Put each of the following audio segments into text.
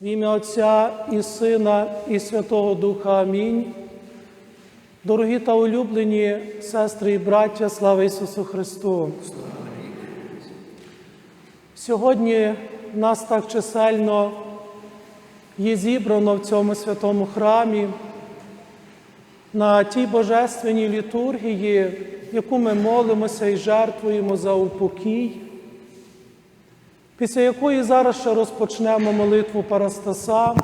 В ім'я Отця і Сина, і Святого Духа Амінь. Дорогі та улюблені сестри і браття, слава Ісусу Христу! Сьогодні нас так чисельно є зібрано в цьому святому храмі на тій божественній літургії, яку ми молимося і жертвуємо за упокій, після якої зараз ще розпочнемо молитву Парастаса.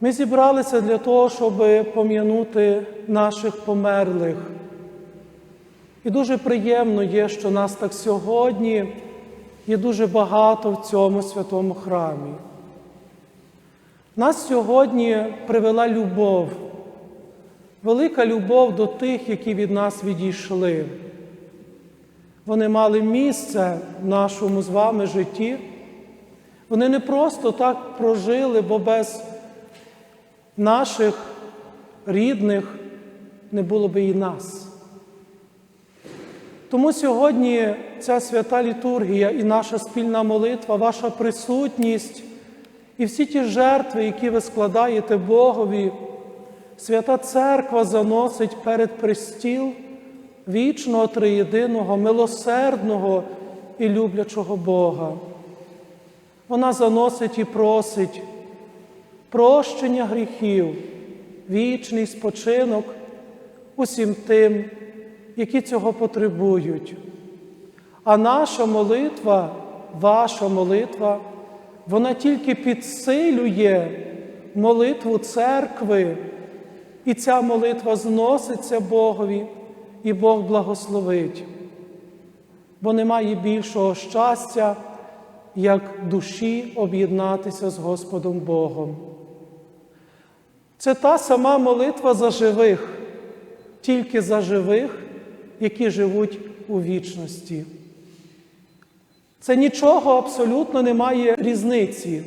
Ми зібралися для того, щоб пом'янути наших померлих. І дуже приємно є, що нас так сьогодні є дуже багато в цьому святому храмі. Нас сьогодні привела любов, велика любов до тих, які від нас відійшли. Вони мали місце в нашому з вами житті. Вони не просто так прожили, бо без наших рідних не було би і нас. Тому сьогодні ця свята літургія і наша спільна молитва, ваша присутність і всі ті жертви, які ви складаєте Богові, свята Церква заносить перед престіл вічного триєдиного, милосердного і люблячого Бога. Вона заносить і просить прощення гріхів, вічний спочинок усім тим, які цього потребують. А наша молитва, ваша молитва, вона тільки підсилює молитву церкви, і ця молитва зноситься Богові, і Бог благословить. Бо немає більшого щастя, як душі об'єднатися з Господом Богом. Це та сама молитва за живих, тільки за живих, які живуть у вічності. Це нічого абсолютно немає різниці,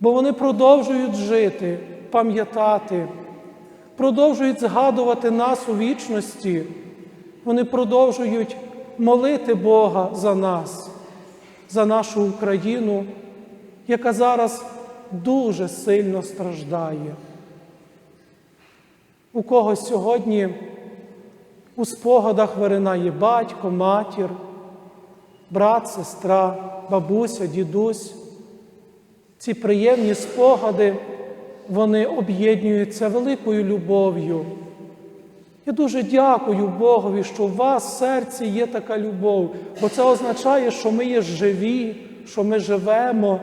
бо вони продовжують жити, пам'ятати, продовжують згадувати нас у вічності, вони продовжують молити Бога за нас, за нашу Україну, яка зараз дуже сильно страждає. У когось сьогодні у спогадах виринає батько, матір, брат, сестра, бабуся, дідусь. Ці приємні спогади, вони об'єднуються великою любов'ю. Я дуже дякую Богові, що у вас в серці є така любов, бо це означає, що ми є живі, що ми живемо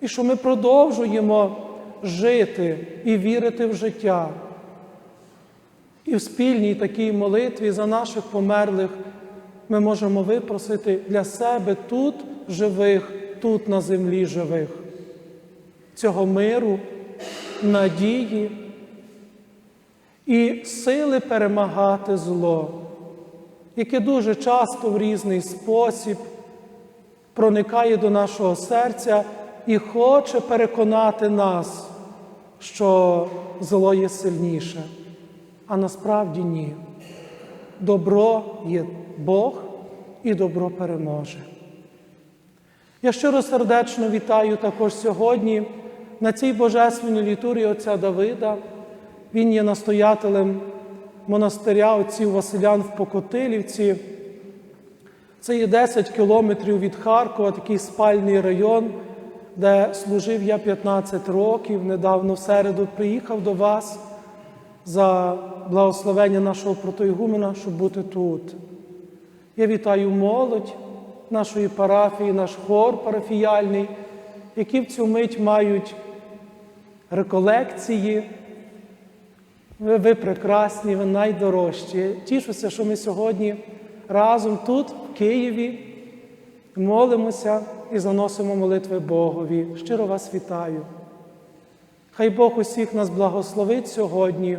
і що ми продовжуємо жити і вірити в життя. І в спільній такій молитві за наших померлих ми можемо випросити для себе тут живих, тут на землі живих, цього миру, надії і сили перемагати зло, яке дуже часто в різний спосіб проникає до нашого серця і хоче переконати нас, що зло є сильніше. А насправді ні. Добро є Бог і добро переможе. Я щиро сердечно вітаю також сьогодні на цій божественній літурії отця Давида. Він є настоятелем монастиря отців Василян в Покотилівці. Це є 10 кілометрів від Харкова, такий спальний район, де служив я 15 років. Недавно в середу приїхав до вас за благословення нашого протоігумена, щоб бути тут. Я вітаю молодь нашої парафії, наш хор парафіяльний, які в цю мить мають реколекції. Ви, ви прекрасні, ви найдорожчі. Тішуся, що ми сьогодні разом тут, в Києві, молимося і заносимо молитви Богові. Щиро вас вітаю. Хай Бог усіх нас благословить сьогодні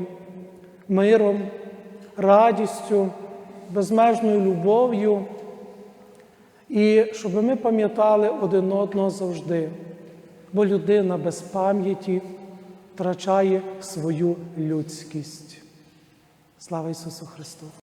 миром, радістю, безмежною любов'ю, і щоб ми пам'ятали один одного завжди, бо людина без пам'яті втрачає свою людськість. Слава Ісусу Христу!